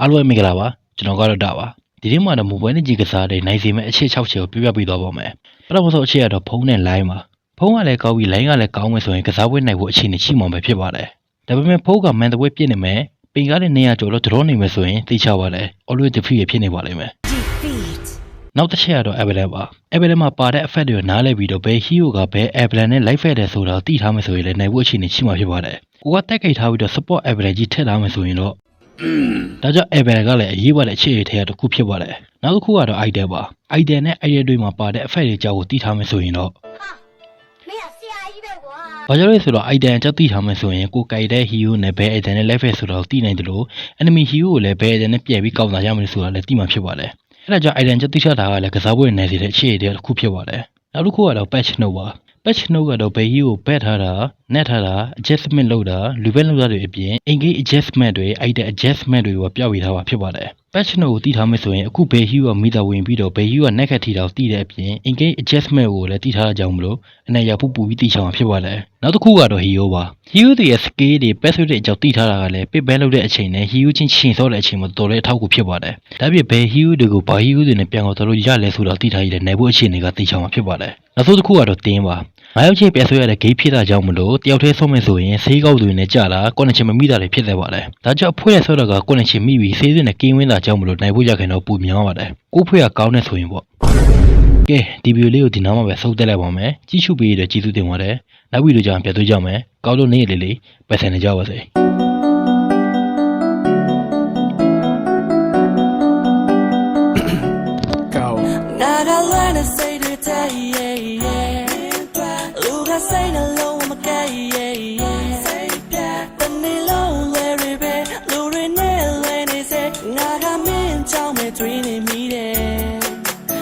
အားလုံးပဲမင်္ဂလာပါကျွန်တော်ကတော့တာပါဒီနေ့မှာတော့မိုဘိုင်းနဲ့ကြီးကစားတဲ့နိုင်စီမဲ့အခြေ6ချက်ကိုပြပြပေးသွားပါမယ်ပထမဆုံးအခြေကတော့ဖုန်းနဲ့ line ပါဖုန်းကလည်းကောင်းပြီး line ကလည်းကောင်းမယ်ဆိုရင်ကစားပွဲနိုင်ဖို့အခြေအနေရှိမှာပဲဖြစ်ပါတယ်ဒါပေမဲ့ဖုန်းကမန်တပွဲပြည့်နေမယ်ပင်ကားတဲ့နေရာကျော်တော့ဒရောနေမယ်ဆိုရင်သိချပါလေ always defeat ဖြစ်နေပါလိမ့်မယ် defeat နောက်တစ်ချက်ကတော့ Avalanche ပါ Avalanche မှာပါတဲ့ effect တွေကိုနားလည်ပြီးတော့ဘယ် hero ကဘယ် Avalanche နဲ့ live fight တယ်ဆိုတာကိုသိထားမယ်ဆိုရင်လည်းနိုင်ဖို့အခြေအနေရှိမှာဖြစ်ပါတယ်ကိုကတက်ကိတ်ထားပြီးတော့ support Avalanche ကြီးထည့်ထားမယ်ဆိုရင်တော့ ဒါကြောင့် Avalanche ကလည်းအရေးပါတဲ့အခြေအနေထဲကတစ်ခုဖြစ်ပါတယ်နောက်တစ်ခုကတော့ idea ပါ idea နဲ့ idea တွေမှာပါတဲ့ effect တွေကြောင့်ကိုသိထားမယ်ဆိုရင်တော့မင်းကဆရာကြီးပဲကွာဘာကြောင့်လဲဆိုတော့ idea အကြောင်းသိထားမယ်ဆိုရင်ကိုကြိုက်တဲ့ hero နဲ့ဘယ် idea နဲ့ live fight ဆိုတာကိုသိနိုင်တယ်လို့ enemy hero ကိုလည်းဘယ် idea နဲ့ပြန်ပြီးကောက်လာရမယ်ဆိုတာလည်းသိမှာဖြစ်ပါတယ်အဲ့ဒါကြောင့် idea အကြောင်းသိချတာကလည်းကစားပွဲနိုင်စေတဲ့အခြေအနေတစ်ခုဖြစ်ပါတယ်နောက်တစ်ခုကတော့ patch note ပါ patch note ကတော့ဘယ် hero ကို bet ထားတာ net ထားတာ adjustment လုပ်တာလူပဲလုပ်တာတွေအပြင် engage adjustment တွေ idea adjustment တွေကိုပြပေးထားတာဖြစ်ပါတယ် patch note ကိုသိထားမယ်ဆိုရင်အခုဘယ် hero ကမိတာဝင်ပြီးတော့ဘယ် hero က net ခတ်ထီတာကိုသိတဲ့အပြင် engage adjustment ကိုလည်းသိထားတာကြောင့်မလို့အနေရပူပူပြီးသိချအောင်ဖြစ်ပါတယ်နောက်တစ်ခုကတော့ hero ပါ hero တွေရဲ့ skill တွေ passive တွေအကြောင်းသိထားတာကလည်း pit ban လုပ်တဲ့အချိန်နဲ့ hero ချင်းချိန်စောတဲ့အချိန်မှာတော်တော်လေးအထောက်အကူဖြစ်ပါတယ်ဒါပြင်ဘယ် hero တွေကိုဘာ hero တွေနဲ့ပြန်အောင်တော်လို့ရလဲဆိုတာသိထားရတဲ့နိုင်ဖို့အခြေအနေကသိချအောင်ဖြစ်ပါတယ်နောက်ဆုံးတစ်ခုကတော့တင်းပါ ငါရောက်ချင်းပြန်ဆွဲရတဲ့ gate ဖြစ်တာကြောင့်မလို့တယောက်တည်းဆုံးမယ်ဆိုရင်ဆေးကောက်တွေနဲ့ကြာလာကွန်နက်ရှင်မမိတာတွေဖြစ်နေပါတယ်ဒါကြောင့်အဖွဲရဆွဲတော့ကကွန်နက်ရှင်မိပြီးဆေးစင်းနဲ့ကင်းဝင်းတာကြောင့်မလို့နိုင်ဖို့ရခင်တော့ပူများပါတယ်ကို့ဖွဲရကောင်းနေဆိုရင်ပေါ့ကဲဒီဗီဒီယိုလေးကိုဒီနားမှာပဲဆုပ်တက်လိုက်ပါမယ်ကြည့်ရှုပေးရတဲ့ကျေးဇူးတင်ပါတယ်နောက်ဗီဒီယိုကြအောင်ပြန်တွေ့ကြမယ်ကောင်းလို့နေ့လေးလေးပဲဆန်နေကြပါစေ go နာကလွမ်းတဲ့စိတ်တွေတဲ့ yeah yeah လူက စိတ်နှလုံးမကဲ yeah yeah စိတ်ပြတနေ့လုံးလဲရပဲလူတွေနဲ့လဲနေစေငါကမင်းကြောင့်မဲ့တွင်နေမိ